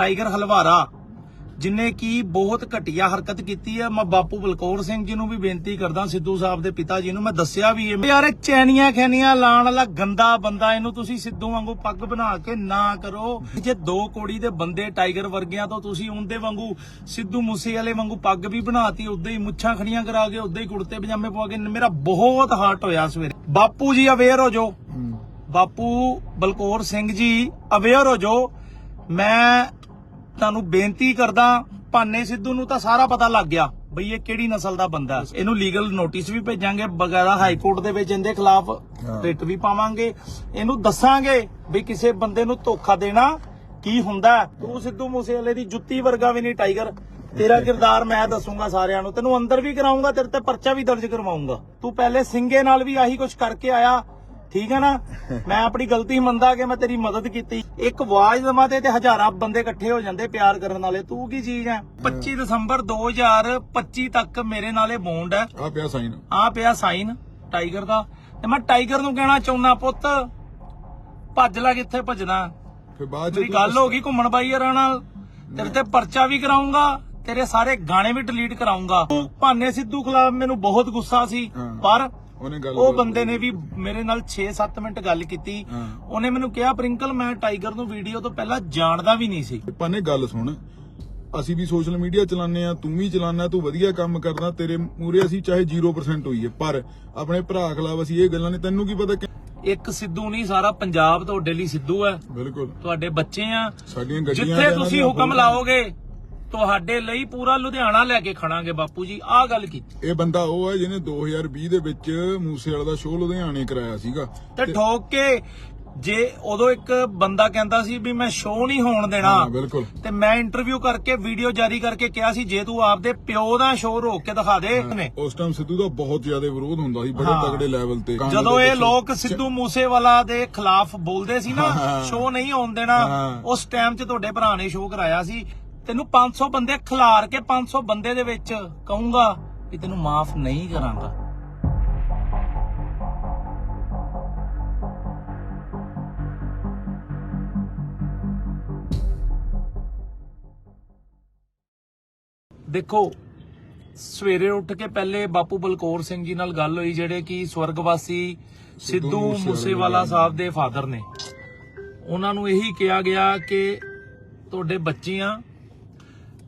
Tiger Halwara ਜਿਨੇ ਕੀ ਬਹੁਤ ਘਟੀਆ ਹਰਕਤ ਕੀਤੀ ਹੈ। ਮੈਂ ਬਾਪੂ ਬਲਕੌਰ ਸਿੰਘ ਜੀ ਨੂੰ ਵੀ ਬੇਨਤੀ ਕਰਦਾ ਸਿੱਧੂ ਸਾਹਿਬ ਦੇ ਪਿਤਾ ਜੀ ਨੂੰ। ਮੈਂ ਦੱਸਿਆ ਵੀ ਇਹ ਯਾਰ ਇਹ ਚੈਨੀਆਂ ਖੈਨੀਆਂ ਲਾਣ ਵਾਲਾ ਗੰਦਾ ਬੰਦਾ ਇਹਨੂੰ ਤੁਸੀਂ ਸਿੱਧੂ ਵਾਂਗੂ ਪੱਗ ਬਣਾ ਕੇ ਨਾ ਕਰੋ। ਜੇ ਦੋ ਕੋੜੀ ਦੇ ਬੰਦੇ ਟਾਈਗਰ ਵਰਗਿਆਂ ਤੋਂ ਤੁਸੀਂ ਉਹਦੇ ਵਾਂਗੂ ਸਿੱਧੂ ਮੂਸੇ ਵਾਲੇ ਵਾਂਗੂ ਪੱਗ ਵੀ ਬਣਾਤੀ ਉਦਾਂ ਹੀ ਮੁੱਛਾਂ ਖੜੀਆਂ ਕਰਾ ਕੇ ਉਦਾਂ ਹੀ ਕੁੜਤੇ ਪਜਾਮੇ ਪਵਾ ਕੇ ਮੇਰਾ ਬਹੁਤ ਹਾਰਟ ਹੋਇਆ ਸਵੇਰੇ। ਬਾਪੂ ਜੀ ਅਵੇਅਰ ਹੋ ਜੋ। ਬਾਪੂ ਬਲਕੌਰ ਸਿੰਘ ਜੀ ਅਵੇਅਰ ਹੋ ਜੋ। ਮੈਂ ਤੁਹਾਨੂੰ ਬੇਨਤੀ ਕਰਦਾ ਭਾਨੇ ਸਿੱਧੂ ਨੂੰ ਤਾਂ ਸਾਰਾ ਪਤਾ ਲੱਗ ਗਿਆ ਬਈ ਇਹ ਕਿਹੜੀ ਨਸਲ ਦਾ ਬੰਦਾ ਹੈ। ਇਹਨੂੰ ਲੀਗਲ ਨੋਟਿਸ ਵੀ ਭੇਜਾਂਗੇ ਬਗੈਰਾ ਹਾਈ ਕੋਰਟ ਦੇ ਵਿੱਚ ਇਹਦੇ ਖਿਲਾਫ ਰਿਟ ਵੀ ਪਾਵਾਂਗੇ। ਇਹਨੂੰ ਦੱਸਾਂਗੇ ਵੀ ਕਿਸੇ ਬੰਦੇ ਨੂੰ ਧੋਖਾ ਦੇਣਾ ਕੀ ਹੁੰਦਾ। ਤੂੰ ਸਿੱਧੂ ਮੂਸੇਵਾਲੇ ਦੀ ਜੁੱਤੀ ਵਰਗਾ ਵੀ ਨਹੀਂ ਟਾਈਗਰ। ਤੇਰਾ ਕਿਰਦਾਰ ਮੈਂ ਦੱਸੂਗਾ ਸਾਰਿਆਂ ਨੂੰ। ਤੈਨੂੰ ਅੰਦਰ ਵੀ ਕਰਾਉਂਗਾ ਤੇਰੇ ਤੇ ਪਰਚਾ ਵੀ ਦਰਜ ਕਰਵਾਉਂਗਾ ਤੂੰ ਪਹਿਲੇ ਸਿੰਘੇ ਨਾਲ ਵੀ ਆਹੀ ਕੁਝ ਕਰਕੇ ਆਇਆ। ਠੀਕ ਹੈ ਨਾ? ਮੈਂ ਆਪਣੀ ਗਲਤੀ ਮੰਨਦਾ ਕਿ ਮੈਂ ਤੇਰੀ ਮਦਦ ਕੀਤੀ। ਇੱਕ ਆਵਾਜ਼ ਦਵਾਂ ਤੇ ਤੇ ਹਜ਼ਾਰਾਂ ਬੰਦੇ ਇਕੱਠੇ ਹੋ ਜਾਂਦੇ ਪਿਆਰ ਕਰਨ ਵਾਲੇ। ਤੂੰ ਕੀ ਚੀਜ਼ ਹੈ? 25 ਦਸੰਬਰ 2025 ਤੱਕ ਮੇਰੇ ਨਾਲੇ ਬੌਂਡ ਹੈ। ਆ ਪਿਆ ਸਾਈਨ ਆ ਪਿਆ ਸਾਈਨ ਟਾਈਗਰ ਦਾ। ਤੇ ਮੈਂ ਟਾਈਗਰ ਨੂੰ ਕਹਿਣਾ ਚਾਹੁੰਦਾ ਪੁੱਤ ਭੱਜ ਲੈ ਕਿੱਥੇ ਭੱਜਣਾ। ਫਿਰ ਬਾਅਦ ਚ ਗੱਲ ਹੋ ਗਈ ਘੁੰਮਣ ਬਾਈ ਯਾਰਾਂ ਨਾਲ। ਤੇਰੇ ਤੇ ਪਰਚਾ ਵੀ ਕਰਾਉਂਗਾ ਤੇਰੇ ਸਾਰੇ ਗਾਣੇ ਵੀ ਡਿਲੀਟ ਕਰਾਉਂਗਾ ਭਾਨੇ ਸਿੱਧੂ ਖਿਲਾਫ ਮੈਨੂੰ ਬਹੁਤ ਗੁੱਸਾ ਸੀ। ਪਰ ਉਹਨੇ ਗੱਲ ਉਹ ਬੰਦੇ ਨੇ ਵੀ ਮੇਰੇ ਨਾਲ 6-7 ਮਿੰਟ ਗੱਲ ਕੀਤੀ। ਉਹਨੇ ਮੈਨੂੰ ਕਿਹਾ ਪ੍ਰਿੰਕਲ ਮੈਂ ਟਾਈਗਰ ਨੂੰ ਵੀਡੀਓ ਤੋਂ ਪਹਿਲਾਂ ਜਾਣਦਾ ਵੀ ਨਹੀਂ ਸੀ। ਪਾਨੇ ਗੱਲ ਸੁਣ ਅਸੀਂ ਵੀ ਸੋਸ਼ਲ ਮੀਡੀਆ ਚਲਾਉਂਦੇ ਆ ਤੂੰ ਵੀ ਚਲਾਉਂਦਾ ਤੂੰ ਵਧੀਆ ਕੰਮ ਕਰਦਾ ਤੇਰੇ ਮੂਰੇ ਅਸੀਂ ਚਾਹੇ 0% ਹੋਈਏ ਪਰ ਆਪਣੇ ਭਰਾ ਖਿਲਾਫ ਅਸੀਂ ਇਹ ਗੱਲਾਂ ਨੇ ਤੈਨੂੰ ਕੀ ਪਤਾ ਕਿ ਇੱਕ ਸਿੱਧੂ ਨਹੀਂ ਸਾਰਾ ਪੰਜਾਬ ਤੁਹਾਡੇ ਲਈ ਸਿੱਧੂ ਹੈ। ਬਿਲਕੁਲ। ਤੁਹਾਡੇ ਬੱਚੇ ਆ। ਸਾਡੀਆਂ ਗੱਡੀਆਂ ਜਿੱਥੇ ਤੇ ਤੁਸੀਂ ਹੁਕਮ ਲਾਓਗੇ ਤੁਹਾਡੇ ਲਈ ਪੂਰਾ ਲੁਧਿਆਣਾ ਲੈ ਕੇ ਖੜਾਂਗੇ ਬਾਪੂ ਜੀ ਆਹ ਗੱਲ ਕੀਤੀ। ਇਹ ਬੰਦਾ ਉਹ ਹੈ ਜਿਹਨੇ 2020 ਦੇ ਵਿੱਚ ਮੂਸੇ ਵਾਲਾ ਦਾ ਸ਼ੋਅ ਲੁਧਿਆਣੇ ਕਰਾਇਆ ਸੀਗਾ। ਤੇ ਠੋਕ ਕੇ ਜੇ ਉਦੋਂ ਇੱਕ ਬੰਦਾ ਕਹਿੰਦਾ ਸੀ ਵੀ ਮੈਂ ਸ਼ੋਅ ਨਹੀਂ ਹੋਣ ਦੇਣਾ ਹਾਂ ਬਿਲਕੁਲ। ਤੇ ਮੈਂ ਇੰਟਰਵਿਊ ਕਰਕੇ ਵੀਡੀਓ ਜਾਰੀ ਕਰਕੇ ਕਿਹਾ ਸੀ ਜੇ ਤੂੰ ਆਪਦੇ ਪਿਓ ਦਾ ਸ਼ੋਅ ਰੋਕ ਕੇ ਦਿਖਾ ਦੇ। ਨੇ ਉਸ ਟਾਈਮ ਸਿੱਧੂ ਦਾ ਬਹੁਤ ਜ਼ਿਆਦਾ ਵਿਰੋਧ ਹੁੰਦਾ ਸੀ ਬੜੇ ਹਾਂ। ਤਗੜੇ ਲੈਵਲ ਤੇ। ਜਦੋਂ ਇਹ ਲੋਕ ਸਿੱਧੂ ਮੂਸੇਵਾਲਾ ਦੇ ਖਿਲਾਫ ਬੋਲਦੇ ਸੀ ਨਾ ਹਾਂ। ਸ਼ੋਅ ਨਹੀਂ ਹੋਣ ਦੇਣਾ ਹਾਂ। ਉਸ ਟਾਈਮ 'ਚ ਤੁਹਾਡੇ ਭਰਾ ਨੇ ਸ਼ੋਅ ਕਰਾਇਆ ਸੀ। ਤੈਨੂੰ 500 ਬੰਦੇ ਖਿਲਾਰ ਕੇ 500 ਬੰਦੇ ਦੇ ਵਿੱਚ ਕਹੂੰਗਾ ਵੀ ਤੈਨੂੰ ਮਾਫ ਨਹੀਂ ਕਰਾਂਗਾ। ਦੇਖੋ ਸਵੇਰੇ ਉੱਠ ਕੇ ਪਹਿਲੇ ਬਾਪੂ ਬਲਕੌਰ ਸਿੰਘ ਜੀ ਨਾਲ ਗੱਲ ਹੋਈ ਜਿਹੜੇ ਕਿ ਸਵਰਗਵਾਸੀ ਸਿੱਧੂ ਮੂਸੇਵਾਲਾ ਸਾਹਿਬ ਦੇ ਫਾਦਰ ਨੇ। ਉਹਨਾਂ ਨੂੰ ਇਹੀ ਕਿਹਾ ਗਿਆ ਕਿ ਤੁਹਾਡੇ ਬੱਚੇ ਆ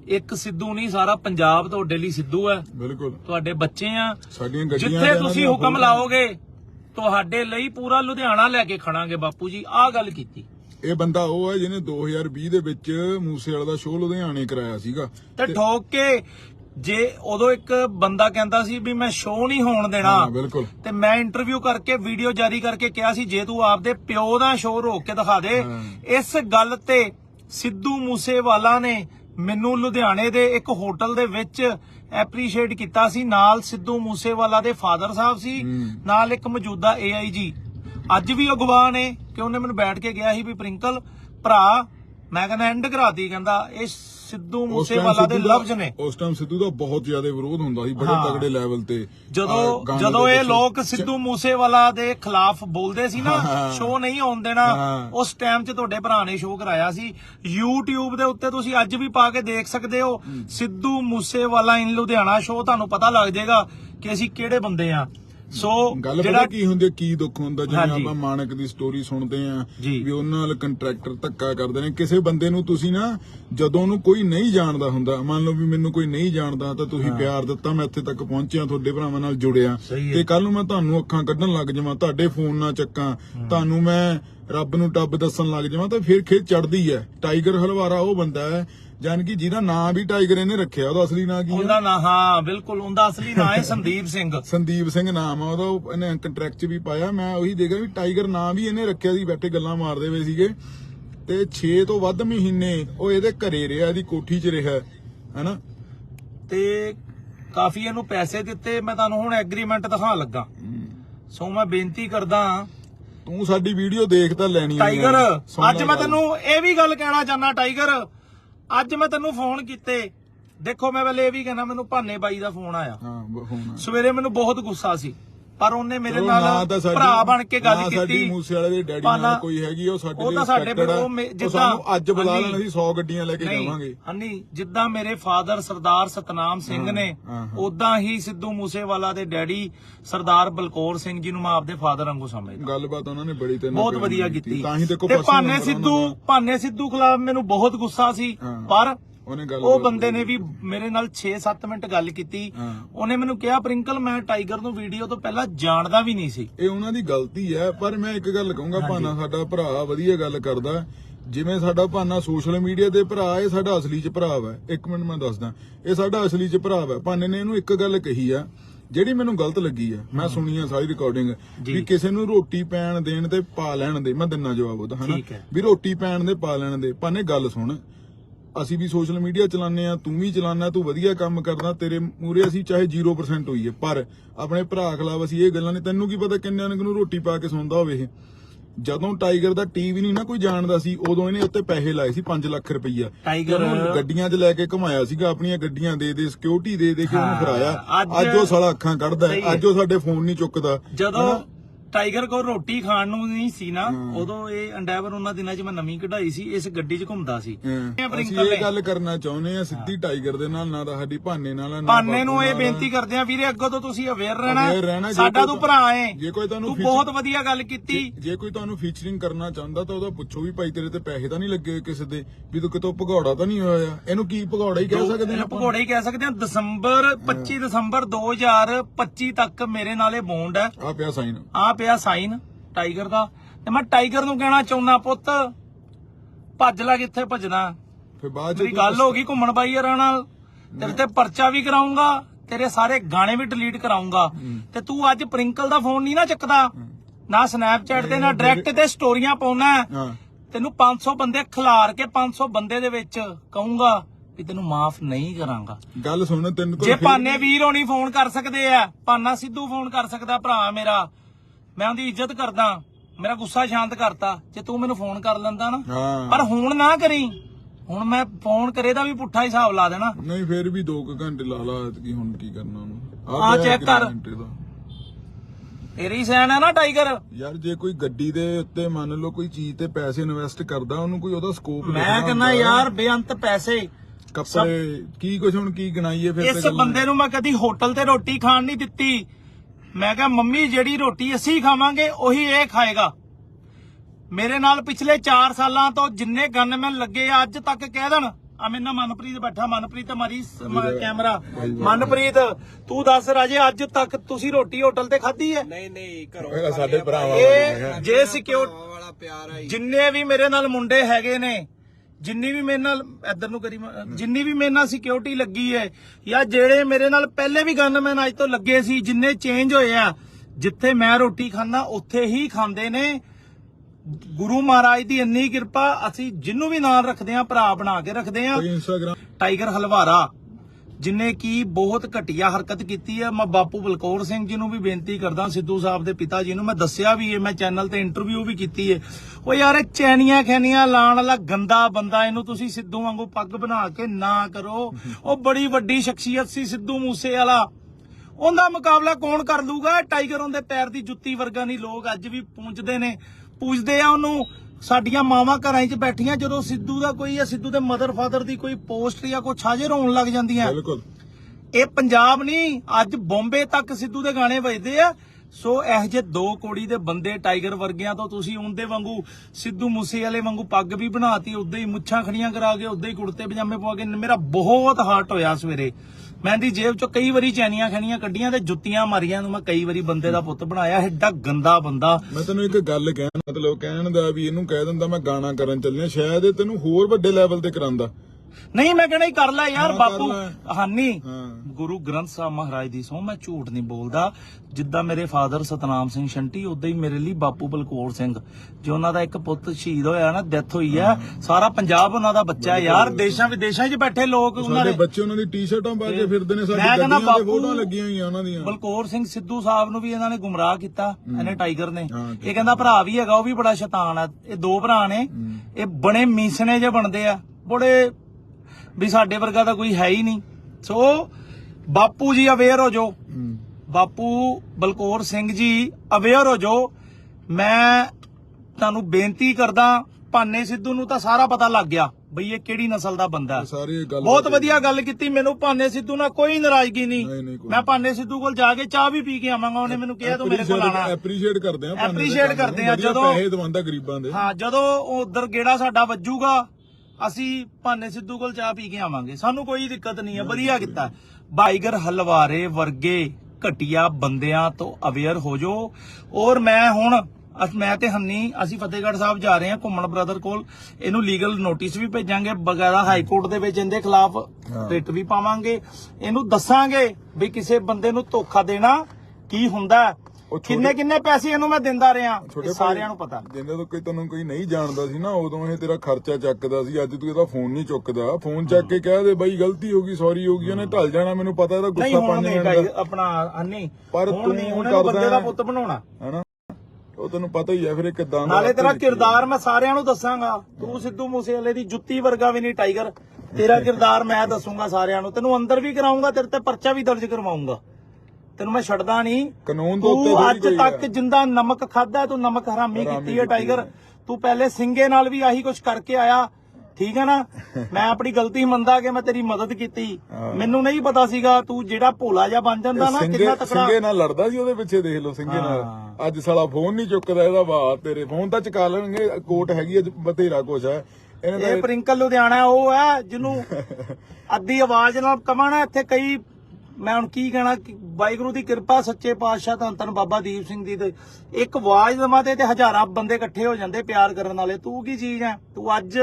ਇੱਕ ਸਿੱਧੂ ਨਹੀਂ ਸਾਰਾ ਪੰਜਾਬ ਤੁਹਾਡੇ ਲਈ ਸਿੱਧੂ ਹੈ। ਬਿਲਕੁਲ। ਤੁਹਾਡੇ ਬੱਚੇ ਆ। ਸਾਡੀਆਂ ਗੱਡੀਆਂ ਜਿੱਥੇ ਤੁਸੀਂ ਹੁਕਮ ਲਾਓਗੇ ਤੁਹਾਡੇ ਲਈ ਪੂਰਾ ਲੁਧਿਆਣਾ ਲੈ ਕੇ ਖੜਾਂਗੇ ਬਾਪੂ ਜੀ। ਆਹ ਗੱਲ ਕੀਤੀ। ਇਹ ਬੰਦਾ ਉਹ ਹੈ ਜਿਹਨੇ 2020 ਦੇ ਵਿੱਚ ਮੂਸੇ ਵਾਲਾ ਦਾ ਸ਼ੋਅ ਲੁਧਿਆਣੇ ਕਰਾਇਆ ਸੀਗਾ। ਤੇ ਠੋਕ ਕੇ ਜੇ ਉਦੋਂ ਇੱਕ ਬੰਦਾ ਕਹਿੰਦਾ ਸੀ ਵੀ ਮੈਂ ਸ਼ੋਅ ਨਹੀਂ ਹੋਣ ਦੇਣਾ ਹਾਂ ਬਿਲਕੁਲ। ਤੇ ਮੈਂ ਇੰਟਰਵਿਊ ਕਰਕੇ ਵੀਡੀਓ ਜਾਰੀ ਕਰਕੇ ਕਿਹਾ ਸੀ ਜੇ ਤੂੰ ਆਪਦੇ ਪਿਓ ਦਾ ਸ਼ੋਅ ਰੋਕ ਕੇ ਦਿਖਾ ਦੇ। ਇਸ ਗੱਲ ਤੇ ਸਿੱਧੂ ਮੂਸੇਵਾਲਾ ਨੇ ਮੈਨੂੰ ਲੁਧਿਆਣੇ ਦੇ ਇੱਕ ਹੋਟਲ ਦੇ ਵਿੱਚ ਐਪਰੀਸ਼ੀਏਟ ਕੀਤਾ ਸੀ ਨਾਲ ਸਿੱਧੂ ਮੂਸੇਵਾਲਾ ਦੇ ਫਾਦਰ ਸਾਹਿਬ ਸੀ। ਨਾਲ ਇੱਕ ਮੌਜੂਦਾ ਏਆਈਜੀ ਅੱਜ ਵੀ ਅਗਵਾ ਨੇ ਕਿ ਉਹਨੇ ਮੈਨੂੰ ਬੈਠ ਕੇ ਗਿਆ ਸੀ ਵੀ ਪ੍ਰਿੰਕਲ ਭਰਾ ਮੈਂ ਕਹਿੰਦਾ ਐਂਡ ਕਰਾਤੀ ਕਹਿੰਦਾ ਇਹ ਸਿੱਧੂ ਮੂਸੇਵਾਲਾ ਦੇ ਲਫ਼ਜ਼ ਨੇ ਉਸ ਟਾਈਮ ਸਿੱਧੂ ਦਾ ਬਹੁਤ ਜ਼ਿਆਦਾ ਵਿਰੋਧ ਹੁੰਦਾ ਸੀ ਬੜੇ। ਤਗੜੇ ਲੈਵਲ ਤੇ ਜਦੋਂ ਜਦੋਂ ਇਹ ਲੋਕ ਸਿੱਧੂ ਮੂਸੇਵਾਲਾ ਦੇ ਖਿਲਾਫ ਬੋਲਦੇ ਸੀ ਨਾ। ਸ਼ੋਅ ਨਹੀਂ ਹੋਣ ਦੇਣਾ। ਉਸ ਟਾਈਮ 'ਚ ਤੁਹਾਡੇ ਭਰਾ ਨੇ ਸ਼ੋਅ ਕਰਾਇਆ ਸੀ YouTube ਦੇ ਉੱਤੇ ਤੁਸੀਂ ਅੱਜ ਵੀ ਪਾ ਕੇ ਦੇਖ ਸਕਦੇ ਹੋ ਸਿੱਧੂ ਮੂਸੇਵਾਲਾ ਇਨ ਲੁਧਿਆਣਾ ਸ਼ੋਅ ਤੁਹਾਨੂੰ ਪਤਾ ਲੱਗ ਜਾਏਗਾ ਕਿ ਅਸੀਂ ਕਿਹੜੇ ਬੰਦੇ ਆ ਸੋ ਜਿਹੜਾ ਕੀ ਹੁੰਦੀ ਕੀ ਦੁੱਖ ਹੁੰਦਾ ਜਿਵੇਂ। ਆਪਾਂ ਮਾਨਕ ਦੀ ਸਟੋਰੀ ਸੁਣਦੇ ਆ। ਵੀ ਉਹਨਾਂ ਨਾਲ ਕੰਟਰੈਕਟਰ ਧੱਕਾ ਕਰਦੇ ਨੇ ਕਿਸੇ ਬੰਦੇ ਨੂੰ ਤੁਸੀਂ ਨਾ ਜਦੋਂ ਉਹਨੂੰ ਕੋਈ ਨਹੀਂ ਜਾਣਦਾ ਹੁੰਦਾ ਮੰਨ ਲਓ ਵੀ ਮੈਨੂੰ ਕੋਈ ਨਹੀਂ ਜਾਣਦਾ ਤਾਂ ਤੁਸੀਂ ਪਿਆਰ ਦਿੱਤਾ ਮੈਂ ਇੱਥੇ ਤੱਕ ਪਹੁੰਚਿਆ ਤੁਹਾਡੇ ਭਰਾਵਾਂ ਨਾਲ ਜੁੜਿਆ। ਤੇ ਕੱਲ ਨੂੰ ਮੈਂ ਤੁਹਾਨੂੰ ਅੱਖਾਂ ਕੱਢਣ ਲੱਗ ਜਾਵਾਂ ਤੁਹਾਡੇ ਫੋਨ ਨਾ ਚੱਕਾਂ ਤੁਹਾਨੂੰ ਮੈਂ ਰੱਬ ਨੂੰ ਟੱਬ ਦੱਸਣ ਲੱਗ ਜਾਵਾਂ ਤਾਂ ਫਿਰ ਖੇਤ ਚੜਦੀ ਹੈ ਟਾਈਗਰ ਹਲਵਾਰਾ ਉਹ ਬੰਦਾ ਹੈ ਜਾਨ ਕਿ ਜਿਹਦਾ ਨਾਂ ਵੀ ਟਾਈਗਰ ਇਹਨੇ ਰੱਖਿਆ ਉਹਦਾ ਅਸਲੀ ਨਾਂ ਕੀ ਹੈ ਉਹਦਾ ਨਾਂ ਹਾਂ ਬਿਲਕੁਲ ਉਹਦਾ ਅਸਲੀ ਨਾਂ ਹੈ ਸੰਦੀਪ ਸਿੰਘ। ਸੰਦੀਪ ਸਿੰਘ ਨਾਮ ਆ ਉਹਦਾ ਉਹ ਇਹਨੇ ਕੰਟਰੈਕਟ 'ਚ ਵੀ ਪਾਇਆ। ਮੈਂ ਉਹੀ ਦੇਖਿਆ ਵੀ ਟਾਈਗਰ ਨਾਂ ਵੀ ਇਹਨੇ ਰੱਖਿਆ ਸੀ ਬੈਠੇ ਗੱਲਾਂ ਮਾਰਦੇ ਹੋਏ ਸੀਗੇ। ਤੇ 6 ਤੋਂ ਵੱਧ ਮਹੀਨੇ ਉਹ ਇਹਦੇ ਘਰੇ ਰਿਹਾ ਇਹਦੀ ਕੋਠੀ 'ਚ ਰਿਹਾ ਹੈਨਾ? ਤੇ ਕਾਫੀ ਇਹਨੂੰ ਪੈਸੇ ਦਿੱਤੇ। ਮੈਂ ਤੁਹਾਨੂੰ ਹੁਣ ਐਗਰੀਮੈਂਟ ਦਿਖਾਉਣ ਲੱਗਾ। ਸੋ ਮੈਂ ਬੇਨਤੀ ਕਰਦਾ ਤੂੰ ਸਾਡੀ ਵੀਡੀਓ ਦੇਖ ਤਾਂ ਲੈਣੀ ਆ। ਟਾਈਗਰ ਅੱਜ ਮੈਂ ਗੱਲ। ਤੈਨੂੰ ਇਹ ਵੀ ਗੱਲ ਕਹਿਣਾ ਚਾਹਨਾ ਟਾਈਗਰ। ਅੱਜ ਮੈਂ ਤੈਨੂੰ ਫੋਨ ਕੀਤੇ। ਦੇਖੋ ਮੈਂ ਪਹਿਲੇ ਇਹ ਵੀ ਕਹਿਣਾ ਮੈਨੂੰ ਭਾਨੇ ਬਾਈ ਦਾ ਫੋਨ ਆਇਆ। ਹਾਂ ਸਵੇਰੇ ਮੈਨੂੰ ਬਹੁਤ ਗੁੱਸਾ ਸੀ। ਪਰ ਉਹਨੇ ਮੇਰੇ ਨਾਲ ਭਰਾ ਬਣ ਕੇ ਗੱਲ ਸਾਡੀ ਕੀਤੀ ਮੂਸੇ ਵਾਲੇ ਦੇ ਡੈਡੀ ਨਾਲ ਕੋਈ ਹੈਗੀ ਉਹ ਸਾਡੇ ਉਹ ਤਾਂ ਸਾਡੇ ਜਿੱਦਾਂ ਅੱਜ ਬੁਲਾ। ਲੈਣ ਅਸੀਂ 100 ਗੱਡੀਆਂ ਲੈ ਕੇ ਜਾਵਾਂਗੇ ਹਨੀ ਜਿੱਦਾਂ ਮੇਰੇ ਫਾਦਰ ਸਰਦਾਰ ਸਤਨਾਮ ਸਿੰਘ ਨੇ। ਉਦਾਂ ਹੀ ਸਿੱਧੂ ਮੂਸੇਵਾਲਾ ਦੇ ਡੈਡੀ ਸਰਦਾਰ ਬਲਕੌਰ ਸਿੰਘ ਜੀ ਨੂੰ ਮੈਂ ਆਪਦੇ ਫਾਦਰ ਵਾਂਗੂ ਸਮਝਦਾ ਗੱਲਬਾਤ ਉਹਨਾਂ ਨੇ ਬੜੀ ਤੇ ਬਹੁਤ ਵਧੀਆ ਕੀਤੀ ਤਾਂ ਭਾਨੇ ਸਿੱਧੂ ਭਾਨੇ ਸਿੱਧੂ ਖਿਲਾਫ ਮੈਨੂੰ ਬਹੁਤ ਗੁੱਸਾ ਸੀ। ਪਰ ਉਹਨੇ ਗੱਲ ਉਹ ਬੰਦੇ ਨੇ ਵੀ ਮੇਰੇ ਨਾਲ 6-7 ਮਿੰਟ ਗੱਲ ਕੀਤੀ। ਉਹਨੇ ਮੈਨੂੰ ਕਿਹਾ ਪ੍ਰਿੰਕਲ ਮੈਂ ਟਾਈਗਰ ਨੂੰ ਵੀਡੀਓ ਤੋਂ ਪਹਿਲਾਂ ਜਾਣਦਾ ਵੀ ਨਹੀਂ ਸੀ। ਇਹ ਉਹਨਾਂ ਦੀ ਗਲਤੀ ਹੈ ਪਰ ਮੈਂ ਇੱਕ ਗੱਲ ਕਹੂੰਗਾ ਭਾਨਾ ਸਾਡਾ ਭਰਾ ਵਧੀਆ ਗੱਲ ਕਰਦਾ। ਜਿਵੇਂ ਸਾਡਾ ਭਾਨਾ ਸੋਸ਼ਲ ਮੀਡੀਆ ਦੇ ਭਰਾ ਇਹ ਸਾਡਾ ਅਸਲੀ ਚ ਭਰਾ ਹੈ ਇੱਕ ਮਿੰਟ ਮੈਂ ਦੱਸਦਾ। ਇਹ ਸਾਡਾ ਅਸਲੀ ਚ ਭਰਾ ਹੈ ਭਾਨੇ ਨੇ ਇਹਨੂੰ ਇੱਕ ਗੱਲ ਕਹੀ ਆ ਜਿਹੜੀ ਮੈਨੂੰ ਗਲਤ ਲੱਗੀ ਆ। ਮੈਂ ਸੁਣੀ ਆ ਸਾਰੀ ਰਿਕਾਰਡਿੰਗ। ਵੀ ਕਿਸੇ ਨੂੰ ਰੋਟੀ ਪੈਣ ਦੇਣ ਤੇ ਪਾ ਲੈਣ ਦੇ। ਮੈਂ ਦਿੰਨਾ ਜਵਾਬ ਉਹਦਾ ਹਨਾ। ਵੀ ਰੋਟੀ ਪੈਣ ਦੇ ਪਾ ਲੈਣ ਦੇ। ਭਾਨੇ ਗੱਲ ਸੁਣ। ਅਸੀਂ ਵੀ ਸੋਸ਼ਲ ਮੀਡੀਆ ਚਲਾਉਂਦੇ ਆ ਤੂੰ ਵੀ ਚਲਾਉਂਦਾ ਤੂੰ ਵਧੀਆ ਕੰਮ ਕਰਦਾ ਤੇਰੇ ਮੂਰੇ ਅਸੀਂ ਚਾਹੇ 0% ਹੋਈਏ ਪਰ ਆਪਣੇ ਭਰਾ ਖਿਲਾਫ ਅਸੀਂ ਇਹ ਗੱਲਾਂ ਨੇ ਤੈਨੂੰ ਕੀ ਪਤਾ ਕਿੰਨਿਆਂ ਨੂੰ ਰੋਟੀ ਪਾ ਕੇ ਸੌਂਦਾ ਹੋਵੇ ਇਹ ਜਦੋਂ ਟਾਈਗਰ ਦਾ ਟੀਵੀ ਨਹੀਂ ਨਾ ਕੋਈ ਜਾਣਦਾ ਸੀ ਉਦੋਂ ਇਹਨੇ ਉੱਤੇ ਪੈਸੇ ਲਾਏ ਸੀ 5 ਲੱਖ ਰੁਪਈਆ ਟਾਈਗਰ- ਗੱਡੀਆਂ 'ਚ ਲੈ ਕੇ ਘੁਮਾਇਆ ਸੀਗਾ ਆਪਣੀਆਂ ਗੱਡੀਆਂ ਦੇ ਦੇ ਸਿਕਿਉਰਿਟੀ ਦੇ ਦੇ ਕੇ ਉਹਨੂੰ ਫਿਰਾਇਆ ਅੱਜ- ਉਹ ਸਾਲਾ ਅੱਖਾਂ ਕੱਢਦਾ। ਅੱਜ ਉਹ ਸਾਡੇ ਫੋਨ ਨਹੀਂ ਚੁੱਕਦਾ ਜਦੋਂ? ਟਾਈਗਰ ਕੋਲ ਰੋਟੀ ਖਾਣ ਨੂੰ ਨਹੀਂ ਸੀ ਨਾ। ਉਦੋਂ ਇਹ ਅੰਡੈਵਰ ਉਹਨਾਂ ਦਿਨਾਂ 'ਚ ਮੈਂ ਨਵੀਂ ਕਢਾਈ ਸੀ ਇਸ ਗੱਡੀ 'ਚ ਘੁੰਮਦਾ ਸੀ। ਅਸੀਂ ਇਹ ਗੱਲ ਕਰਨਾ ਚਾਹੁੰਦੇ ਆ ਸਿੱਧੀ ਟਾਈਗਰ ਦੇ ਨਾਲ ਨਾ ਤਾਂ ਸਾਡੀ ਭਾਨੇ ਨਾਲ ਨਾ ਪਾਨੇ ਨੂੰ ਇਹ। ਬੇਨਤੀ ਕਰਦੇ ਆ ਵੀਰੇ ਅੱਗੋਂ ਤੋਂ ਤੁਸੀਂ ਅਵੇਅਰ ਰਹਿਣਾ, ਸਾਡਾ ਤੂੰ ਭਰਾ ਏ ਜੇ ਕੋਈ ਤੁਹਾਨੂੰ ਤੂੰ ਬਹੁਤ ਵਧੀਆ ਗੱਲ ਕੀਤੀ। ਜੇ- ਕੋਈ ਤੁਹਾਨੂੰ ਫੀਚਰਿੰਗ ਕਰਨਾ ਚਾਹੁੰਦਾ ਤਾਂ ਉਹਦਾ ਪੁੱਛੋ ਵੀ ਭਾਈ ਤੇਰੇ ਤੇ ਪੈਸੇ ਤਾਂ ਨਹੀਂ ਲੱਗੇ ਹੋਏ ਕਿਸੇ ਦੇ? ਵੀ ਤੂੰ ਕਿਤੋਂ ਭਗੌੜਾ ਤਾਂ ਨਹੀਂ ਹੋਇਆ? ਇਹਨੂੰ ਕੀ ਭਗੌੜਾ ਹੀ ਕਹਿ ਸਕਦੇ ਆਪਾਂ? ਭਗੌੜੇ ਹੀ ਕਹਿ ਸਕਦੇ ਆ ਦਸੰਬਰ 25 ਦਸੰਬਰ 2025 ਤੱਕ ਮੇਰੇ ਨਾਲ ਇਹ ਬੌਂਡ ਹੈ। ਆ ਪਿਆ ਸਾਈਨ ਆ ਪਿਆ ਸਾਈਨ ਟਾਈਗਰ ਦਾ। ਤੇ ਮੈਂ ਟਾਈਗਰ ਨੂੰ ਕਹਿਣਾ ਚਾਹੁੰਦਾ ਪੁੱਤ ਭੱਜ ਲੈ ਕਿੱਥੇ ਭੱਜਣਾ ਫਿਰ ਬਾਅਦ ਚ ਮੇਰੀ ਗੱਲ ਹੋ ਗਈ ਘੁੰਮਣ ਬਾਈ ਯਾਰਾਂ ਨਾਲ। ਤੇਰੇ ਤੇ ਪਰਚਾ ਵੀ ਕਰਾਉਂਗਾ ਤੇਰੇ ਸਾਰੇ ਗਾਣੇ ਵੀ ਡਿਲੀਟ ਕਰਾਉਂਗਾ। ਤੇ ਤੂੰ ਅੱਜ ਪ੍ਰਿੰਕਲ ਦਾ ਫੋਨ ਨਹੀਂ ਨਾ ਚੱਕਦਾ ਨਾ ਸਨੈਪਚੈਟ ਤੇ ਨਾ ਡਾਇਰੈਕਟ ਤੇ ਸਟੋਰੀਆਂ ਪਾਉਣਾ। ਤੈਨੂੰ 500 ਬੰਦੇ ਖਿਲਾਰ ਕੇ 500 ਬੰਦੇ ਦੇ ਵਿੱਚ ਕਹੂੰਗਾ ਕਿ ਤੈਨੂੰ ਮਾਫ ਨਹੀਂ ਕਰਾਂਗਾ। ਗੱਲ ਸੁਣ ਤੈਨੂੰ ਜੇ ਪਾਨੇ ਵੀਰ ਹੋਣੀ ਫੋਨ ਕਰ ਸਕਦੇ ਆ ਪਾਨਾ ਸਿੱਧੂ ਫੋਨ ਕਰ ਸਕਦਾ ਭਰਾ ਮੇਰਾ। ਮੈਂ ਉਹਦੀ ਇੱਜ਼ਤ ਕਰਦਾ ਮੇਰਾ ਗੁੱਸਾ ਸ਼ਾਂਤ ਕਰਤਾ ਜੇ ਤੂੰ ਮੈਨੂੰ ਫੋਨ ਕਰ ਲੈਂਦਾ ਨਾ। ਹਾਂ। ਪਰ ਹੁਣ ਨਾ ਕਰੀ। ਹੁਣ ਮੈਂ ਫੋਨ ਕਰੇ ਦਾ ਵੀ ਪੁੱਠਾ ਹਿਸਾਬ ਲਾ ਦੇਣਾ। ਨਹੀਂ ਫਿਰ ਵੀ 2 ਘੰਟੇ ਲਾ ਲਾ ਕੀ ਹੁਣ ਕੀ ਕਰਨਾ ਉਹਨੂੰ। ਆਹ ਇੱਕ ਕਰ। ਤੇਰੀ ਸੈਨ ਹੈ ਨਾ ਟਾਈਗਰ? ਯਾਰ ਜੇ ਕੋਈ ਗੱਡੀ ਦੇ ਉੱਤੇ ਮੰਨ ਲਓ ਕੋਈ ਚੀਜ਼ ਤੇ ਪੈਸੇ ਇਨਵੈਸਟ ਕਰਦਾ ਉਹਨੂੰ ਕੋਈ ਉਹਦਾ ਸਕੋਪ ਮੈਂ ਕਹਿੰਦਾ ਯਾਰ ਬੇਅੰਤ ਪੈਸੇ। ਕੱਪੜੇ ਕੀ ਕੁਛ ਹੁਣ ਕੀ ਗਣਾਈਏ ਫਿਰ ਇਸ? ਬੰਦੇ ਨੂੰ ਮੈਂ ਕਦੀ ਹੋਟਲ ਤੇ ਰੋਟੀ ਖਾਣ ਨਹੀਂ ਦਿੱਤੀ। ਮੈਂ ਕਿਹਾ ਮੰਮੀ ਜਿਹੜੀ ਰੋਟੀ ਅਸੀਂ ਖਾਵਾਂਗੇ ਉਹੀ ਇਹ ਖਾਏਗਾ। ਮੇਰੇ ਨਾਲ ਪਿਛਲੇ 4 ਸਾਲਾਂ ਤੋਂ ਜਿੰਨੇ ਗਨਮੈਨ ਲੱਗੇ ਆ, ਅੱਜ ਤੱਕ ਕਹਿ ਦੇਣ ਆ ਮੇਰੇ ਨਾਲ ਮਨਪ੍ਰੀਤ ਬੈਠਾ ਮਨਪ੍ਰੀਤ ਮਾਰੀ ਕੈਮਰਾ। ਮਨਪ੍ਰੀਤ ਤੂੰ ਦੱਸ ਰਾਜੇ ਅੱਜ ਤੱਕ ਤੁਸੀਂ ਰੋਟੀ ਹੋਟਲ ਤੇ ਖਾਧੀ ਹੈ? ਨਹੀਂ ਨਹੀਂ ਘਰੋਂ ਸਾਡੇ ਭਰਾਵਾਂ ਇਹ ਜੇ ਸਿਕਿਉਰ ਵਾਲਾ ਪਿਆਰ ਆ ਜਿੰਨੇ ਵੀ ਮੇਰੇ ਨਾਲ ਮੁੰਡੇ ਹੈਗੇ ਨੇ ਜਿੰਨੀ ਵੀ ਮੇਰੇ ਨਾਲ ਇੱਧਰ ਨੂੰ ਕਰੀ ਜਿੰਨੀ ਵੀ ਮੇਰੇ ਨਾਲ ਸਿਕਿਉਰਿਟੀ ਲੱਗੀ ਹੈ ਜਾਂ ਜਿਹੜੇ ਮੇਰੇ ਨਾਲ ਪਹਿਲੇ ਵੀ ਗਨਮੈਨ ਅੱਜ ਤੋਂ ਲੱਗੇ ਸੀ ਜਿੰਨੇ ਚੇਂਜ ਹੋਏ ਆ ਜਿੱਥੇ ਮੈਂ ਰੋਟੀ ਖਾਣਾ ਉੱਥੇ ਹੀ ਖਾਂਦੇ ਨੇ। ਗੁਰੂ ਮਹਾਰਾਜ ਦੀ ਇੰਨੀ ਕਿਰਪਾ ਅਸੀਂ ਜਿੰਨੂੰ ਵੀ ਨਾਲ ਰੱਖਦੇ ਆ ਭਰਾ ਬਣਾ ਕੇ ਰੱਖਦੇ ਆ ਟਾਈਗਰ ਹਲਵਾਰਾ। ਜਿਨੇ ਕੀ ਬਹੁਤ ਘਟੀਆ ਹਰਕਤ ਕੀਤੀ ਹੈ, ਮੈਂ ਬਾਪੂ ਬਲਕੌਰ ਸਿੰਘ ਜੀ ਨੂੰ ਵੀ ਬੇਨਤੀ ਕਰਦਾ, ਸਿੱਧੂ ਸਾਹਿਬ ਦੇ ਪਿਤਾ ਜੀ ਨੂੰ, ਮੈਂ ਦੱਸਿਆ ਵੀ ਹੈ ਮੈਂ ਚੈਨਲ ਤੇ ਇੰਟਰਵਿਊ ਵੀ ਕੀਤੀ ਹੈ। ਉਹ ਯਾਰ, ਇਹ ਚੈਨੀਆਂ ਖੈਨੀਆਂ ਲਾਣ ਵਾਲਾ ਗੰਦਾ ਬੰਦਾ, ਇਹਨੂੰ ਤੁਸੀਂ ਸਿੱਧੂ ਵਾਂਗੂ ਪੱਗ ਬਣਾ ਕੇ ਨਾ ਕਰੋ। ਉਹ ਬੜੀ ਵੱਡੀ ਸ਼ਖਸੀਅਤ ਸੀ, ਸਿੱਧੂ ਮੂਸੇ ਵਾਲਾ ਉਹਦਾ ਮੁਕਾਬਲਾ ਕੌਣ ਕਰ ਲੂਗਾ ਟਾਈਗਰ ਉਹਦੇ ਪੈਰ ਦੀ ਜੁੱਤੀ ਵਰਗਾ ਨਹੀਂ ਲੋਕ ਅੱਜ ਵੀ ਪੂੰਝਦੇ ਨੇ। ਪੂਜਦੇ ਆ ਉਹਨੂੰ। ਸਾਡੀਆਂ ਮਾਵਾਂ ਘਰਾਂ 'ਚ ਬੈਠੀਆਂ, ਜਦੋਂ ਸਿੱਧੂ ਦਾ ਕੋਈ ਜਾਂ ਸਿੱਧੂ ਦੇ ਮਦਰ ਫਾਦਰ ਦੀ ਕੋਈ ਪੋਸਟ ਜਾਂ ਕੋਈ ਹਾਜ਼ਰ ਹੋਣ ਲੱਗ ਜਾਂਦੀਆਂ। ਬਿਲਕੁਲ। ਇਹ ਪੰਜਾਬ ਨਹੀਂ, ਅੱਜ ਬੰਬੇ ਤੱਕ ਸਿੱਧੂ ਦੇ ਗਾਣੇ ਵੱਜਦੇ ਆ। ਸੋ ਇਹ ਜੇ ਦੋ ਕੋੜੀ ਦੇ ਬੰਦੇ ਟਾਈਗਰ ਵਰਗਿਆਂ ਤੋਂ ਤੁਸੀਂ ਉਹਦੇ ਵਾਂਗੂ ਸਿੱਧੂ ਮੂਸੇ ਵਾਲੇ ਵਾਂਗੂ ਪੱਗ ਵੀ ਬਣਾਤੀ, ਉਦਾਂ ਹੀ ਮੁੱਛਾਂ ਖੜੀਆਂ ਕਰਾ ਕੇ, ਉਦਾਂ ਹੀ ਕੁੜਤੇ ਪਜਾਮੇ ਪਵਾ ਕੇ, ਮੇਰਾ ਬਹੁਤ ਹਾਰਟ ਹੋਇਆ ਸਵੇਰੇ। ਮੈਂ ਦੀ ਜੇਬ ਚੋਂ ਕਈ ਵਾਰੀ ਚੈਨੀਆਂ ਖਣੀਆਂ ਕੱਢੀਆਂ ਤੇ ਜੁੱਤੀਆਂ ਮਾਰੀਆਂ ਨੂੰ ਮੈਂ ਕਈ ਵਾਰੀ ਬੰਦੇ ਦਾ ਪੁੱਤ ਬਣਾਇਆ, ਐਡਾ ਗੰਦਾ ਬੰਦਾ। ਮੈਂ ਤੈਨੂੰ ਇੱਕ ਗੱਲ ਕਹਿਣ, ਮਤਲਬ ਕਹਿਣ ਦਾ ਵੀ ਇਹਨੂੰ ਕਹਿ ਦਿੰਦਾ, ਮੈਂ ਗਾਣਾ ਕਰਨ ਚੱਲਿਆ, ਸ਼ਾਇਦ ਇਹ ਤੈਨੂੰ ਹੋਰ ਵੱਡੇ ਲੈਵਲ ਤੇ ਕਰਾਂਦਾ ਨਹੀਂ ਮੈਂ ਕਹਿਣਾ ਹੀ ਕਰ ਲੈ ਯਾਰ ਬਾਪੂ। ਹਾਨੀ। ਗੁਰੂ ਗ੍ਰੰਥ ਸਾਹਿਬ ਮਹਾਰਾਜ ਦੀ ਸਹੁੰ ਮੈਂ ਝੂਠ ਨਹੀਂ ਬੋਲਦਾ। ਜਿੱਦਾਂ ਮੇਰੇ ਫਾਦਰ ਸਤਨਾਮ ਸਿੰਘ ਸ਼ੰਟੀ ਉਦਾਂ ਹੀ ਮੇਰੇ ਲਈ ਬਾਪੂ ਬਲਕੌਰ ਸਿੰਘ। ਜੋ ਉਹਨਾਂ ਦਾ ਇੱਕ ਪੁੱਤ ਸ਼ਹੀਦ ਹੋਇਆ ਨਾ ਡੈਥ ਹੋਈ ਆ ਸਾਰਾ ਪੰਜਾਬ ਉਹਨਾਂ ਦਾ ਬੱਚਾ ਯਾਰ। ਦੇਸ਼ਾਂ ਵਿਦੇਸ਼ਾਂ 'ਚ ਬੈਠੇ ਲੋਕ ਉਹਨਾਂ ਦੇ ਬੱਚੇ ਉਹਨਾਂ ਦੀ ਟੀ-ਸ਼ਰਟਾਂ ਪਾ ਕੇ ਫਿਰਦੇ ਨੇ ਸਾਡੀ ਕਹਿੰਦਾ ਗੱਡੀਆਂ ਤੇ ਫੋਟੋਆਂ ਲੱਗੀਆਂ ਹੋਈਆਂ ਉਹਨਾਂ ਦੀਆਂ। ਬਲਕੌਰ ਸਿੰਘ ਸਿੱਧੂ ਸਾਹਿਬ ਨੂੰ ਵੀ ਇਹਨਾਂ ਨੇ ਗੁੰਮਰਾਹ ਕੀਤਾ ਇਹਨੇ ਟਾਈਗਰ ਨੇ। ਇਹ ਕਹਿੰਦਾ ਭਰਾ ਵੀ ਹੈਗਾ ਉਹ ਵੀ ਬੜਾ ਸ਼ੈਤਾਨ ਆ। ਇਹ ਦੋ ਭਰਾ ਨੇ ਇਹ ਬਣੇ ਮੀਸਣੇ ਜੇ ਬਣਦੇ ਆ। ਬੜੇ ਵੀ ਸਾਡੇ ਵਰਗਾ ਤਾਂ ਕੋਈ ਹੈ ਹੀ ਨਹੀਂ। ਸੋ ਬਾਪੂ ਜੀ ਅਵੇਅਰ ਹੋ ਹੂੰ। ਬਾਪੂ ਬਲਕੌਰ ਸਿੰਘ ਜੀ ਅਵੇਅਰ ਹੋ ਜੋ ਮੈਂ ਤੁਹਾਨੂੰ ਬੇਨਤੀ ਕਰਦਾ ਭਾਨੇ ਸਿੱਧੂ ਨੂੰ ਤਾਂ ਸਾਰਾ ਪਤਾ ਲੱਗ ਗਿਆ ਬਈ ਇਹ ਕਿਹੜੀ ਨਸਲ ਦਾ ਬੰਦਾ ਬਹੁਤ ਵਧੀਆ ਗੱਲ ਕੀਤੀ ਮੈਨੂੰ ਭਾਨੇ ਸਿੱਧੂ ਨਾਲ ਕੋਈ ਨਾਰਾਜ਼ਗੀ ਨਹੀਂ, ਮੈਂ ਭਾਨੇ ਸਿੱਧੂ ਕੋਲ ਜਾ ਕੇ ਚਾਹ ਵੀ ਪੀ ਕੇ ਆਵਾਂਗਾ ਉਹਨੇ ਮੈਨੂੰ ਕਿਹਾ ਤੂੰ ਮੇਰੇ ਕੋਲ ਆਣਾ। ਐਪਰੀਸ਼ੀਏਟ ਕਰਦੇ ਆ ਨੂੰ, ਕਰਦੇ ਆ, ਜਦੋਂ- ਪੈਸੇ ਦਵਾਉਂਦਾ ਗਰੀਬਾਂ ਦੇ। ਹਾਂ ਜਦੋਂ ਉਧਰ ਗੇੜਾ ਸਾਡਾ ਵੱਜੂਗਾ ਅਸੀਂ ਭਾਨੇ ਸਿੱਧੂ ਕੋਲ ਚਾਹ ਪੀ ਕੇ ਆਵਾਂਗੇ। ਸਾਨੂੰ ਕੋਈ ਦਿੱਕਤ ਨਹੀਂ ਹੈ ਵਧੀਆ ਕੀਤਾ। ਬਾਈਗਰ ਹਲਵਾਰੇ ਵਰਗੇ ਘਟੀਆ ਬੰਦਿਆਂ ਤੋਂ ਅਵੇਅਰ ਹੋ ਜੋ ਔਰ ਮੈਂ ਹੁਣ ਅਸ- ਮੈਂ ਤੇ ਹੰਨੀ ਅਸੀਂ ਫਤਿਹਗੜ੍ਹ ਸਾਹਿਬ ਜਾ ਰਹੇ ਹਾਂ ਘੁੰਮਣ ਬ੍ਰਦਰ ਕੋਲ। ਇਹਨੂੰ ਲੀਗਲ ਨੋਟਿਸ ਵੀ ਭੇਜਾਂਗੇ ਬਗੈਰਾ ਹਾਈ ਕੋਰਟ ਦੇ ਵਿੱਚ ਇਹਦੇ ਖਿਲਾਫ। ਰਿਟ ਵੀ ਪਾਵਾਂਗੇ। ਇਹਨੂੰ ਦੱਸਾਂਗੇ ਵੀ ਕਿਸੇ ਬੰਦੇ ਨੂੰ ਧੋਖਾ ਦੇਣਾ ਕੀ ਹੁੰਦਾ। ਕਿੰਨੇ ਕਿੰਨੇ ਪੈਸੇ ਇਹਨੂੰ ਮੈਂ ਦਿੰਦਾ ਰਿਹਾ? ਇਹ ਸਾਰਿਆਂ ਨੂੰ ਪਤਾ। ਜਿੰਦੇ ਤੋਂ ਕੋਈ ਤੈਨੂੰ ਕੋਈ ਨਹੀਂ ਜਾਣਦਾ ਸੀ ਨਾ ਉਦੋਂ ਇਹ ਤੇਰਾ ਖਰਚਾ ਚੱਕਦਾ ਸੀ ਅੱਜ ਤੂੰ ਇਹਦਾ ਫੋਨ ਨਹੀਂ ਚੁੱਕਦਾ। ਫੋਨ ਚੱਕ ਕੇ ਕਹਿ ਦੇ ਬਾਈ ਗਲਤੀ ਹੋ ਗਈ ਸੌਰੀ ਹੋ ਗਈ ਉਹਨੇ ਢਲ ਜਾਣਾ ਮੈਨੂੰ ਪਤਾ ਇਹਦਾ ਗੁੱਸਾ ਪੰਜ ਨਹੀਂ ਆਪਣਾ ਅੰਨੀ ਪਰ ਤੂੰ ਕਰਦਾ ਬੰਦੇ ਦਾ। ਪੁੱਤ ਬਣਾਉਣਾ। ਹਨਾ? ਉਹ ਤੈਨੂੰ ਪਤਾ ਹੀ ਹੈ ਫਿਰ ਕਿਦਾਂ ਨਾਲੇ ਤੇਰਾ ਕਿਰਦਾਰ ਮੈਂ ਸਾਰਿਆਂ ਨੂੰ ਦੱਸਾਂਗਾ। ਤੂੰ ਸਿੱਧੂ ਮੂਸੇਵਾਲੇ ਦੀ ਜੁੱਤੀ ਵਰਗਾ ਵੀ ਨਹੀਂ ਟਾਈਗਰ। ਤੇਰਾ ਕਿਰਦਾਰ ਮੈਂ ਦੱਸੂਗਾ ਸਾਰਿਆਂ ਨੂੰ। ਤੈਨੂੰ ਅੰਦਰ ਵੀ ਕਰਾਉਂਗਾ ਤੇਰੇ ਤੇ ਪਰਚਾ ਵੀ ਦਰਜ ਕਰਵਾਉਂਗਾ ਤੈਨੂੰ ਮੈਂ ਛੱਡਦਾ ਨਹੀਂ ਕਾਨੂੰਨ ਦੇ ਉੱਤੇ ਤੂੰ ਥੋੜ੍ਹੀ ਅੱਜ ਕੋਈ ਤੱਕ। ਜਿੰਦਾ ਨਮਕ ਖਾਦਾ ਤੂੰ ਨਮਕ ਹਰਾਮੀ ਹਰਾਮੀ ਕੀਤੀ ਹੈ ਕੀਤੀ ਟਾਈਗਰ ਹੈ। ਤੂੰ ਪਹਿਲੇ ਸਿੰਘੇ ਨਾਲ ਵੀ ਆਹੀ ਕੁਝ ਕਰਕੇ ਆਇਆ ਠੀਕ ਹੈ ਨਾ ਮੈਂ ਆਪਣੀ ਗਲਤੀ ਮੰਨਦਾ ਕਿ ਮੈਂ ਤੇਰੀ ਮਦਦ ਕੀਤੀ ਹਾਂ। ਮੈਨੂੰ ਨਹੀਂ ਪਤਾ ਸੀਗਾ ਤੂੰ ਜਿਹੜਾ ਭੋਲਾ ਜਿਹਾ ਬਣ ਜਾਂਦਾ ਨਾ ਸਿੰਘੇ ਕਿੰਨਾ ਤਕੜਾ ਸਿੰਘੇ ਨਾਲ ਲੜਦਾ ਸੀ ਉਹਦੇ ਪਿੱਛੇ ਦੇਖ ਲਓ ਸਿੰਘੇ ਨਾਲ ਹਾਂ। ਅੱਜ ਸਾਲਾ ਫੋਨ ਨਹੀਂ ਚੁੱਕਦਾ ਇਹਦਾ ਵਾਹ ਤੇਰੇ ਫੋਨ ਤਾਂ ਚੁਕਾ ਲੈਣਗੇ ਕੋਟ ਹੈਗੀ ਅੱਜ ਬਥੇਰਾ ਕੁਛ ਹੈ ਇਹਨੇ ਇਹ ਤਾਂ ਪ੍ਰਿੰਕਲ ਲੁਧਿਆਣਾ ਉਹ ਹੈ ਜਿਹਨੂੰ ਅੱਧੀ ਆਵਾਜ਼ ਨਾਲ ਕਮਾਣਾ ਇੱਥੇ ਕਈ ਮੈਂ ਹੁਣ ਕੀ ਕਹਿਣਾ ਵਾਹਿਗੁਰੂ ਦੀ ਕਿਰਪਾ ਸੱਚੇ ਪਾਤਸ਼ਾਹ ਧੰਨ ਧੰਨ ਬਾਬਾ ਦੀਪ ਸਿੰਘ ਜੀ ਦੇ। ਇੱਕ ਆਵਾਜ਼ ਦਮਾ ਤੇ ਤੇ ਹਜ਼ਾਰਾਂ ਬੰਦੇ ਇਕੱਠੇ ਹੋ ਜਾਂਦੇ ਪਿਆਰ ਕਰਨ ਵਾਲੇ। ਤੂੰ ਕੀ ਚੀਜ਼ ਹੈ? ਤੂੰ ਅੱਜ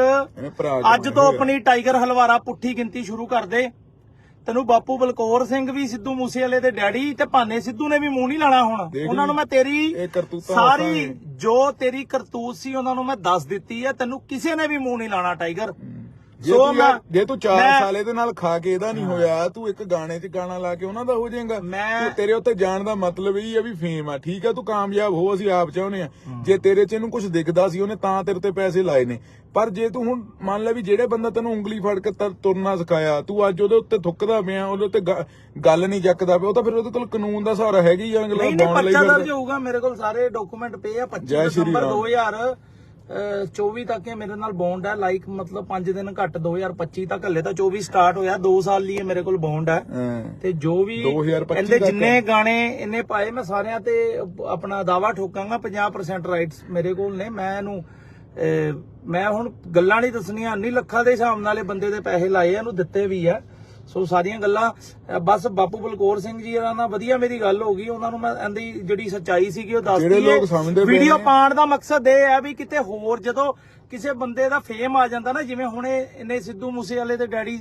ਅੱਜ ਤੋਂ ਆਪਣੀ ਟਾਈਗਰ ਹਲਵਾਰਾ ਪੁੱਠੀ ਗਿਣਤੀ ਸ਼ੁਰੂ ਕਰ ਦੇ। ਤੈਨੂੰ ਬਾਪੂ ਬਲਕੌਰ ਸਿੰਘ ਵੀ ਸਿੱਧੂ ਮੂਸੇਵਾਲੇ ਦੇ ਡੈਡੀ ਤੇ ਭਾਨੇ ਸਿੱਧੂ ਨੇ ਵੀ ਮੂੰਹ ਨਹੀਂ ਲਾਣਾ ਹੁਣ। ਉਹਨਾਂ ਨੂੰ। ਮੈਂ ਤੇਰੀ ਸਾਰੀ। ਜੋ ਤੇਰੀ ਕਰਤੂਤ ਸੀ ਉਹਨਾਂ ਨੂੰ ਮੈਂ ਦੱਸ ਦਿੱਤੀ ਹੈ। ਤੈਨੂੰ ਕਿਸੇ ਨੇ ਵੀ ਮੂੰਹ ਨਹੀਂ ਲਾਣਾ ਟਾਈਗਰ। ਜੇ ਸੋ ਤੂੰ ਯਾਰ ਮੈਂ- ਜੇ ਤੂੰ 4 ਮੈਂ- ਸਾਲ ਇਹਦੇ ਨਾਲ ਖਾ ਕੇ ਇਹਦਾ ਨਹੀਂ ਹੋਇਆ ਤੂੰ ਇੱਕ ਗਾਣੇ 'ਚ ਗਾਣਾ ਲਾ ਕੇ ਉਹਨਾਂ ਦਾ ਹੋ ਜਾਏਗਾ। ਮੈਂ- ਤੂੰ ਤੇਰੇ ਉੱਤੇ ਜਾਣ ਦਾ ਮਤਲਬ ਇਹ ਹੈ ਵੀ ਫੇਮ ਆ। ਠੀਕ ਆ ਤੂੰ ਕਾਮਯਾਬ ਹੋ ਅਸੀਂ ਆਪ ਚਾਹੁੰਦੇ ਆ। ਜੇ ਤੇਰੇ 'ਚ ਇਹਨੂੰ ਕੁਝ ਦਿਖਦਾ ਸੀ ਉਹਨੇ ਤਾਂ ਤੇਰੇ ਤੇ ਪੈਸੇ ਲਾਏ ਨੇ। ਪਰ ਜੇ ਤੂੰ ਹੁਣ ਮੰਨ ਲੈ ਵੀ ਜਿਹੜੇ ਬੰਦਾ ਤੈਨੂੰ ਉਂਗਲੀ ਫੜ ਕੇ ਤੁਰ- ਤੁਰਨਾ ਸਿਖਾਇਆ ਤੂੰ ਅੱਜ ਉਹਦੇ ਉੱਤੇ ਥੁੱਕਦਾ ਪਿਆ ਉਹਦੇ ਉੱਤੇ ਗ- ਗੱਲ ਨਹੀਂ ਚੱਕਦਾ ਪਿਆ ਉਹ ਤਾਂ ਫਿਰ ਉਹਦੇ ਕੋਲ ਕਾਨੂੰਨ ਦਾ ਸਹਾਰਾ ਹੈਗਾ ਹੀ ਆ ਅਗਲਾ ਨਹੀਂ ਨਹੀਂ ਲਈ ਪਰਚਾ ਫਿਰਦਾ। ਦਰਜ ਹੋਊਗਾ ਮੇਰੇ ਕੋਲ ਸਾਰੇ ਡਾਕੂਮੈਂਟ ਪਏ ਆ 25 ਜੈ ਸ਼੍ਰੀ ਦਸੰਬਰ ਰਾਮ। 2024 ਤੱਕ ਇਹ ਮੇਰੇ ਨਾਲ ਬੌਂਡ ਹੈ ਲਾਈਕ ਮਤਲਬ 5 ਦਿਨ ਘੱਟ 2025 ਤੱਕ ਹਲੇ ਤਾਂ 24 ਸਟਾਰਟ ਹੋਇਆ 2 ਸਾਲ ਲਈ ਮੇਰੇ ਕੋਲ ਬੌਂਡ ਹੈ। ਤੇ ਜੋ ਵੀ 2025 ਇਹਦੇ। ਜਿੰਨੇ ਗਾਣੇ ਇਹਨੇ ਪਾਏ ਮੈਂ ਸਾਰਿਆਂ ਤੇ ਆਪਣਾ ਦਾਵਾ ਠੋਕਾਂਗਾ 50% ਰਾਈਟਸ ਮੇਰੇ ਕੋਲ ਨੇ। ਮੈਂ ਇਹਨੂੰ ਮੈਂ ਹੁਣ ਗੱਲਾਂ ਨਹੀਂ ਦੱਸਣੀਆਂ ਨਹੀਂ ਲੱਖਾਂ ਦੇ ਹਿਸਾਬ ਨਾਲ ਇਹ ਬੰਦੇ ਦੇ ਪੈਸੇ ਲਾਏ ਇਹਨੂੰ ਦਿੱਤੇ ਵੀ ਆ। ਸੋ ਸਾਰੀਆਂ ਗੱਲਾਂ ਬਸ ਬਾਪੂ ਬਲਕੌਰ ਸਿੰਘ ਜੀ ਨਾਲ ਵਧੀਆ ਮੇਰੀ ਗੱਲ ਹੋ ਗਈ ਉਹਨਾਂ ਨੂੰ ਮੈਂ ਇਹਦੀ ਜਿਹੜੀ ਸੱਚਾਈ ਸੀਗੀ ਉਹ ਦੱਸ ਜਿਹੜੇ ਲੋਕ ਸਮਝਦੇ ਪਏ ਵੀਡੀਓ। ਪਾਉਣ ਦਾ ਮਕਸਦ ਇਹ ਹੈ ਵੀ ਕਿਤੇ ਹੋਰ ਜਦੋਂ ਕਿਸੇ ਬੰਦੇ ਦਾ ਫੇਮ ਆ ਜਾਂਦਾ ਨਾ ਜਿਵੇਂ ਹੁਣੇ ਇਹਨੇ ਸਿੱਧੂ ਮੂਸੇ ਵਾਲੇ ਦੇ ਡੈਡੀ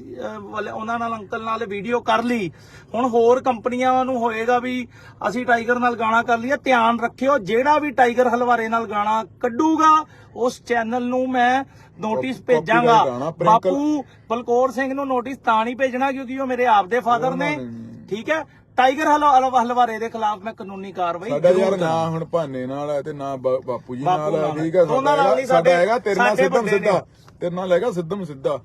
ਉਹਨਾਂ ਨਾਲ ਅੰਕਲ ਨਾਲ ਵੀਡੀਓ ਕਰ ਲਈ। ਹੁਣ ਹੋਰ ਕੰਪਨੀਆਂ ਨੂੰ ਹੋਏਗਾ ਵੀ ਅਸੀਂ ਟਾਈਗਰ ਨਾਲ ਗਾਣਾ ਕਰ ਲਈਏ ਧਿਆਨ ਰੱਖਿਓ ਜਿਹੜਾ ਵੀ ਟਾਈਗਰ ਹਲਵਾਰੇ ਨਾਲ ਗਾਣਾ ਕੱਢੂਗਾ ਉਸ ਚੈਨਲ ਨੂੰ ਮੈਂ ਨੋਟਿਸ ਭੇਜਾਂਗਾ। ਬਾਪੂ ਬਲਕੌਰ ਸਿੰਘ ਨੂੰ ਨੋਟਿਸ ਤਾਂ ਨਹੀਂ ਭੇਜਣਾ ਕਿਉਂਕਿ ਉਹ ਮੇਰੇ ਆਪਦੇ ਫਾਦਰ ਨੇ। ਉਹਨਾਂ ਨੇ। ਠੀਕ ਹੈ? ਟਾਈਗਰ ਹਲ- ਹਲ- ਹਲਵਾਰੇ ਦੇ ਖਿਲਾਫ ਮੈਂ ਕਾਨੂੰਨੀ ਕਾਰਵਾਈ ਸਾਡਾ ਯਾਰ ਨਾ। ਹੁਣ ਭਾਨੇ ਨਾਲ ਹੈ ਤੇ ਨਾ ਬਾ- ਬਾਪੂ ਜੀ ਬਾਪੂ ਨਾਲ ਹੈ ਨਾਲ ਠੀਕ ਹੈ ਦੋਨਾਂ ਸਾਡਾ ਨਾਲ ਹੈਗਾ ਨਹੀਂ, ਸਾਡਾ ਸਾਡੇ- ਹੈਗਾ ਤੇਰੇ ਨਾਲ ਸਾਡੇ ਸਿੱਧਮ ਨੇ। ਸਿੱਧਾ ਤੇਰੇ ਨਾਲ ਹੈਗਾ ਸਿੱਧਮ ਸਿੱਧਾ